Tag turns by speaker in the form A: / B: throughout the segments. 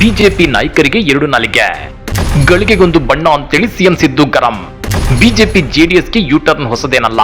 A: BJP ನಾಯಕರಿಗೆ ಎರಡು ನಾಲಿಗೆ. ಗಳಿಗೆಗೊಂದು ಬಣ್ಣ ಅಂತೇಳಿ ಸಿಎಂ ಸಿದ್ದು ಗರಂ. ಬಿಜೆಪಿ ಜೆಡಿಎಸ್ಗೆ ಯೂಟರ್ನ್ ಹೊಸದೇನಲ್ಲ.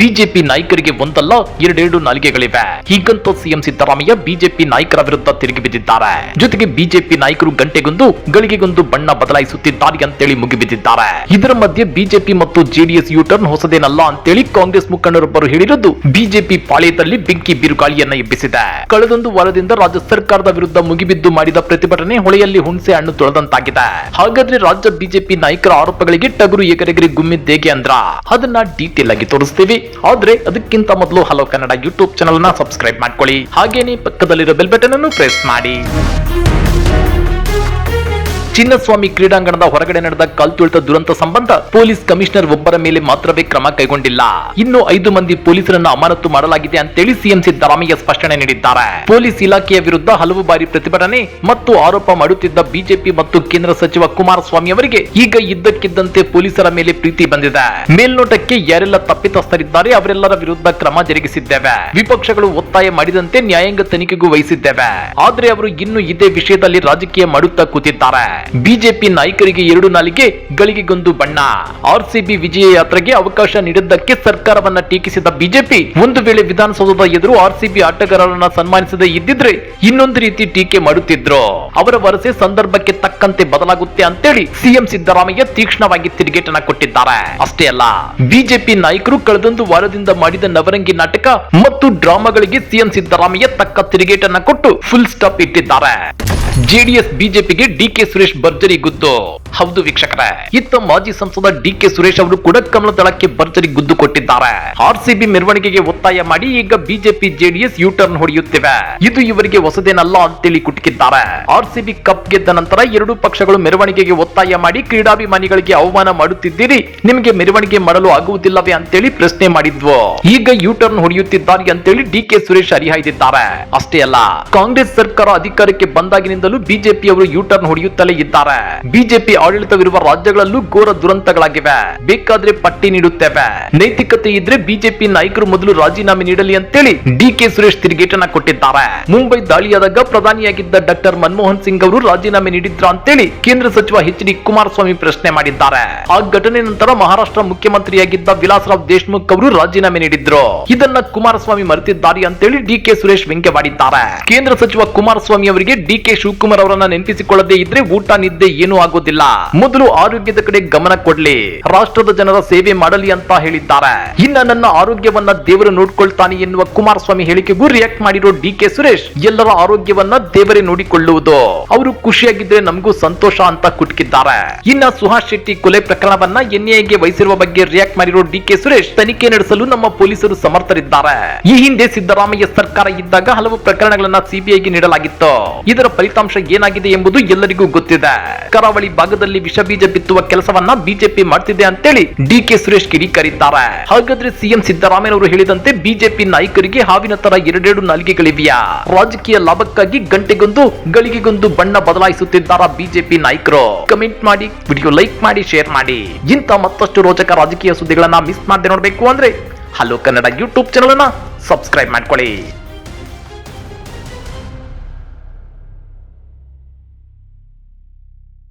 A: ಬಿಜೆಪಿ ನಾಯಕರಿಗೆ ಒಂದಲ್ಲ, ಎರಡೆರಡು ನಾಲಿಗೆಗಳಿವೆ. ಹೀಗಂತ ಸಿಎಂ ಸಿದ್ದರಾಮಯ್ಯ ಬಿಜೆಪಿ ನಾಯಕರ ವಿರುದ್ಧ ತಿರುಗಿ ಬಿದ್ದಿದ್ದಾರೆ. ಜೊತೆಗೆ ಬಿಜೆಪಿ ನಾಯಕರು ಗಂಟೆಗೊಂದು, ಗಳಿಗೆಗೊಂದು ಬಣ್ಣ ಬದಲಾಯಿಸುತ್ತಿದ್ದಾರೆ ಅಂತೇಳಿ ಮುಗಿಬಿದ್ದಿದ್ದಾರೆ ಇದರ ಮಧ್ಯೆ ಬಿಜೆಪಿ ಮತ್ತು ಜೆಡಿಎಸ್ ಯೂಟರ್ನ್ ಹೊಸದೇನಲ್ಲ ಅಂತೇಳಿ ಕಾಂಗ್ರೆಸ್ ಮುಖಂಡರೊಬ್ಬರು ಹೇಳಿರೋದು, ಬಿಜೆಪಿ ಪಾಳೆಯದಲ್ಲಿ ಬೆಂಕಿ ಬಿರುಗಾಳಿಯನ್ನ ಎಬ್ಬಿಸಿದೆ. ಕಳೆದೊಂದು ವಾರದಿಂದ ರಾಜ್ಯ ಸರ್ಕಾರದ ವಿರುದ್ಧ ಮುಗಿಬಿದ್ದು ಮಾಡಿದ ಪ್ರತಿಭಟನೆ ಹೊಳೆಯಲ್ಲಿ ಹುಣಸೆ ಹಣ್ಣು ತೊಳೆದಂತಾಗಿದೆ. ಹಾಗಾದ್ರೆ ರಾಜ್ಯ ಬಿಜೆಪಿ ನಾಯಕರ ಆರೋಪಗಳಿಗೆ ಟಗರು ಎಗರೆಗರಿ ಗುಮ್ಮಿದ್ದೇಗೆ ಅಂದ್ರ? ಅದನ್ನ ಡೀಟೇಲ್ ಆಗಿ ತೋರಿಸ್ತೀವಿ. ಆದ್ರೆ ಅದಕ್ಕಿಂತ ಮೊದಲು ಹಲೋ ಕನ್ನಡ ಯೂಟ್ಯೂಬ್ ಚಾನಲ್ನ ಸಬ್ಸ್ಕ್ರೈಬ್ ಮಾಡ್ಕೊಳ್ಳಿ. ಹಾಗೇನೆ ಪಕ್ಕದಲ್ಲಿರೋ ಬೆಲ್ ಬಟನ್ ಅನ್ನು ಪ್ರೆಸ್ ಮಾಡಿ. ಚಿನ್ನಸ್ವಾಮಿ ಕ್ರೀಡಾಂಗಣದ ಹೊರಗಡೆ ನಡೆದ ಕಲ್ತುಳಿತ ದುರಂತ ಸಂಬಂಧ ಪೊಲೀಸ್ ಕಮಿಷನರ್ ಒಬ್ಬರ ಮೇಲೆ ಮಾತ್ರವೇ ಕ್ರಮ ಕೈಗೊಂಡಿಲ್ಲ. ಇನ್ನು ಐದು ಮಂದಿ ಪೊಲೀಸರನ್ನು ಅಮಾನತು ಮಾಡಲಾಗಿದೆ ಅಂತೇಳಿ ಸಿಎಂ ಸಿದ್ದರಾಮಯ್ಯ ಸ್ಪಷ್ಟನೆ ನೀಡಿದ್ದಾರೆ. ಪೊಲೀಸ್ ಇಲಾಖೆಯ ವಿರುದ್ಧ ಹಲವು ಬಾರಿ ಪ್ರತಿಭಟನೆ ಮತ್ತು ಆರೋಪ ಮಾಡುತ್ತಿದ್ದ ಬಿಜೆಪಿ ಮತ್ತು ಕೇಂದ್ರ ಸಚಿವ ಕುಮಾರಸ್ವಾಮಿ ಅವರಿಗೆ ಈಗ ಇದ್ದಕ್ಕಿದ್ದಂತೆ ಪೊಲೀಸರ ಮೇಲೆ ಪ್ರೀತಿ ಬಂದಿದೆ. ಮೇಲ್ನೋಟಕ್ಕೆ ಯಾರೆಲ್ಲ ತಪ್ಪಿತಸ್ಥರಿದ್ದಾರೆ ಅವರೆಲ್ಲರ ವಿರುದ್ಧ ಕ್ರಮ ಜರುಗಿಸಿದ್ದೇವೆ. ವಿಪಕ್ಷಗಳು ಒತ್ತಾಯ ಮಾಡಿದಂತೆ ನ್ಯಾಯಾಂಗ ತನಿಖೆಗೂ ವಹಿಸಿದ್ದೇವೆ. ಆದರೆ ಅವರು ಇನ್ನು ಇದೇ ವಿಷಯದಲ್ಲಿ ರಾಜಕೀಯ ಮಾಡುತ್ತಾ ಕೂತಿದ್ದಾರೆ. ಬಿಜೆಪಿ ನಾಯಕರಿಗೆ ಎರಡು ನಾಲಿಗೆ ಗಳಿಗೆಗೊಂದು ಬಣ್ಣ. ಆರ್ಸಿಬಿ ವಿಜಯ ಯಾತ್ರೆಗೆ ಅವಕಾಶ ನೀಡಿದ್ದಕ್ಕೆ ಸರ್ಕಾರವನ್ನ ಟೀಕಿಸಿದ ಬಿಜೆಪಿ, ಒಂದು ವೇಳೆ ವಿಧಾನಸೌಧದ ಎದುರು ಆರ್ಸಿಬಿ ಆಟಗಾರರನ್ನ ಸನ್ಮಾನಿಸದೇ ಇದ್ದಿದ್ರೆ ಇನ್ನೊಂದು ರೀತಿ ಟೀಕೆ ಮಾಡುತ್ತಿದ್ರು. ಅವರ ವರಸೆ ಸಂದರ್ಭಕ್ಕೆ ತಕ್ಕಂತೆ ಬದಲಾಗುತ್ತೆ ಅಂತೇಳಿ ಸಿಎಂ ಸಿದ್ದರಾಮಯ್ಯ ತೀಕ್ಷ್ಣವಾಗಿ ತಿರುಗೇಟನ ಕೊಟ್ಟಿದ್ದಾರೆ. ಅಷ್ಟೇ ಅಲ್ಲ, ಬಿಜೆಪಿ ನಾಯಕರು ಕಳೆದೊಂದು ವಾರದಿಂದ ಮಾಡಿದ ನವರಂಗಿ ನಾಟಕ ಮತ್ತು ಡ್ರಾಮಾಗಳಿಗೆ ಸಿಎಂ ಸಿದ್ದರಾಮಯ್ಯ ತಕ್ಕ ತಿರುಗೇಟನ್ನ ಕೊಟ್ಟು ಫುಲ್ ಸ್ಟಾಪ್ ಇಟ್ಟಿದ್ದಾರೆ. ಜೆಡಿಎಸ್, ಬಿಜೆಪಿಗೆ ಡಿಕೆ ಸುರೇಶ್ ಭರ್ಜರಿ ಗುದ್ದು. ಹೌದು ವೀಕ್ಷಕರೇ, ಇತ್ತ ಮಾಜಿ ಸಂಸದ ಡಿಕೆ ಸುರೇಶ್ ಅವರು ಕೂಡ ಕಮಲ ದಳಕ್ಕೆ ಭರ್ಜರಿ ಗುದ್ದು ಕೊಟ್ಟಿದ್ದಾರೆ. ಆರ್ಸಿಬಿ ಮೆರವಣಿಗೆಗೆ ಒತ್ತಾಯ ಮಾಡಿ ಈಗ ಬಿಜೆಪಿ, ಜೆಡಿಎಸ್ ಯು ಟರ್ನ್ ಹೊಡೆಯುತ್ತಿವೆ. ಇದು ಇವರಿಗೆ ಹೊಸದೇನಲ್ಲ ಅಂತೇಳಿ ಕುಟುಕಿದ್ದಾರೆ. ಆರ್ಸಿಬಿ ಕಪ್ ಗೆದ್ದ ನಂತರ ಎರಡೂ ಪಕ್ಷಗಳು ಮೆರವಣಿಗೆಗೆ ಒತ್ತಾಯ ಮಾಡಿ ಕ್ರೀಡಾಭಿಮಾನಿಗಳಿಗೆ ಅವಮಾನ ಮಾಡುತ್ತಿದ್ದೀರಿ. ನಿಮಗೆ ಮೆರವಣಿಗೆ ಮಾಡಲು ಆಗುವುದಿಲ್ಲವೇ ಅಂತೇಳಿ ಪ್ರಶ್ನೆ ಮಾಡಿದ್ವು. ಈಗ ಯು ಟರ್ನ್ ಹೊಡೆಯುತ್ತಿದ್ದಾರೆ ಅಂತೇಳಿ ಡಿಕೆ ಸುರೇಶ್ ಹರಿಹಾಯ್ದಿದ್ದಾರೆ. ಅಷ್ಟೇ ಅಲ್ಲ, ಕಾಂಗ್ರೆಸ್ ಸರ್ಕಾರ ಅಧಿಕಾರಕ್ಕೆ ಬಂದಾಗಿನಿಂದಲೂ ಬಿಜೆಪಿ ಅವರು ಯೂ ಟರ್ನ್ ಹೊಡೆಯುತ್ತಲೇ ಇದ್ದಾರೆ. ಬಿಜೆಪಿ ಆಡಳಿತವಿರುವ ರಾಜ್ಯಗಳಲ್ಲೂ ಘೋರ ದುರಂತಗಳಾಗಿವೆ. ಬೇಕಾದ್ರೆ ಪಟ್ಟಿ ನೀಡುತ್ತೇವೆ. ನೈತಿಕತೆ ಇದ್ರೆ ಬಿಜೆಪಿ ನಾಯಕರು ಮೊದಲು ರಾಜೀನಾಮೆ ನೀಡಲಿ ಅಂತೇಳಿ ಡಿ ಕೆ ಸುರೇಶ್ ತಿರುಗೇಟನ ಕೊಟ್ಟಿದ್ದಾರೆ. ಮುಂಬೈ ದಾಳಿಯಾದಾಗ ಪ್ರಧಾನಿಯಾಗಿದ್ದ ಡಾಕ್ಟರ್ ಮನಮೋಹನ್ ಸಿಂಗ್ ಅವರು ರಾಜೀನಾಮೆ ನೀಡಿದ್ರ ಅಂತೇಳಿ ಕೇಂದ್ರ ಸಚಿವ ಎಚ್ ಡಿ ಕುಮಾರಸ್ವಾಮಿ ಪ್ರಶ್ನೆ ಮಾಡಿದ್ದಾರೆ. ಆ ಘಟನೆ ನಂತರ ಮಹಾರಾಷ್ಟ್ರ ಮುಖ್ಯಮಂತ್ರಿಯಾಗಿದ್ದ ವಿಲಾಸರಾವ್ ದೇಶ್ಮುಖ್ ಅವರು ರಾಜೀನಾಮೆ ನೀಡಿದ್ರು. ಇದನ್ನ ಕುಮಾರಸ್ವಾಮಿ ಮರೆತಿದ್ದಾರೆ ಅಂತೇಳಿ ಡಿ ಕೆ ಸುರೇಶ್ ವ್ಯಂಗ್ಯವಾಡಿದ್ದಾರೆ. ಕೇಂದ್ರ ಸಚಿವ ಕುಮಾರಸ್ವಾಮಿ ಅವರಿಗೆ ಡಿಕೆ ಶಿವಕುಮಾರ್ ಅವರನ್ನ ನೆನಪಿಸಿಕೊಳ್ಳದೆ ಇದ್ರೆ ಊಟ ನಿದ್ದೆ ಏನೂ ಆಗೋದಿಲ್ಲ. ಮೊದಲು ಆರೋಗ್ಯದ ಕಡೆ ಗಮನ ಕೊಡ್ಲಿ. ರಾಷ್ಟ್ರದ ಜನರ ಸೇವೆ ಮಾಡಲಿ ಅಂತ ಹೇಳಿದ್ದಾರೆ. ಇನ್ನ ನನ್ನ ಆರೋಗ್ಯವನ್ನ ದೇವರು ನೋಡ್ಕೊಳ್ತಾನೆ ಎನ್ನುವ ಕುಮಾರಸ್ವಾಮಿ ಹೇಳಿಕೆಗೂ ರಿಯಾಕ್ಟ್ ಮಾಡಿರೋ ಡಿಕೆ ಸುರೇಶ್, ಎಲ್ಲರ ಆರೋಗ್ಯವನ್ನ ದೇವರೇ ನೋಡಿಕೊಳ್ಳುವುದು. ಅವರು ಖುಷಿಯಾಗಿದ್ರೆ ನಮಗೂ ಸಂತೋಷ ಅಂತ ಕುಟ್ಕಿದ್ದಾರೆ. ಇನ್ನ ಸುಹಾಸ್ ಶೆಟ್ಟಿ ಕೊಲೆ ಪ್ರಕರಣವನ್ನ ಎನ್ಐಎಗೆ ವಹಿಸಿರುವ ಬಗ್ಗೆ ರಿಯಾಕ್ಟ್ ಮಾಡಿರೋ ಡಿಕೆ ಸುರೇಶ್ ತನಿಖೆ ನಡೆಸಲು ನಮ್ಮ ಪೊಲೀಸರು ಸಮರ್ಥರಿದ್ದಾರೆ. ಈ ಹಿಂದೆ ಸಿದ್ದರಾಮಯ್ಯ ಸರ್ಕಾರ ಇದ್ದಾಗ ಹಲವು ಪ್ರಕರಣಗಳನ್ನ ಸಿಬಿಐಗೆ ನೀಡಲಾಗಿತ್ತು. ಇದರ ಫಲಿತಾಂಶ ಏನಾಗಿದೆ ಎಂಬುದು ಎಲ್ಲರಿಗೂ ಗೊತ್ತಿದೆ. ಕರಾವಳಿ ಭಾಗದಲ್ಲಿ ವಿಷ ಬೀಜ ಬಿತ್ತುವ ಕೆಲಸವನ್ನ ಬಿಜೆಪಿ ಮಾಡ್ತಿದೆ ಅಂತೇಳಿ ಡಿಕೆ ಸುರೇಶ್ ಕಿಡಿಕಾರಿದ್ದಾರೆ. ಹಾಗಾದ್ರೆ ಸಿಎಂ ಸಿದ್ದರಾಮಯ್ಯನವರು ಹೇಳಿದಂತೆ ಬಿಜೆಪಿ ನಾಯಕರಿಗೆ ಹಾವಿನ ತರ ಎರಡೆರಡು ನಾಲಿಗೆಗಳಿವೆಯಾ? ರಾಜಕೀಯ ಲಾಭಕ್ಕಾಗಿ ಗಂಟೆಗೊಂದು, ಗಳಿಗೆಗೊಂದು ಬಣ್ಣ ಬದಲಾಯಿಸುತ್ತಿದ್ದಾರಾ ಬಿಜೆಪಿ ನಾಯಕರು? ಕಮೆಂಟ್ ಮಾಡಿ, ವಿಡಿಯೋ ಲೈಕ್ ಮಾಡಿ, ಶೇರ್ ಮಾಡಿ. ಇಂಥ ಮತ್ತಷ್ಟು ರೋಚಕ ರಾಜಕೀಯ ಸುದ್ದಿಗಳನ್ನ ಮಿಸ್ ಮಾಡದೆ ನೋಡಬೇಕು ಅಂದ್ರೆ ಹಲೋ ಕನ್ನಡ ಯೂಟ್ಯೂಬ್ ಚಾನಲ್ ಅನ್ನ ಸಬ್ಸ್ಕ್ರೈಬ್ ಮಾಡ್ಕೊಳ್ಳಿ.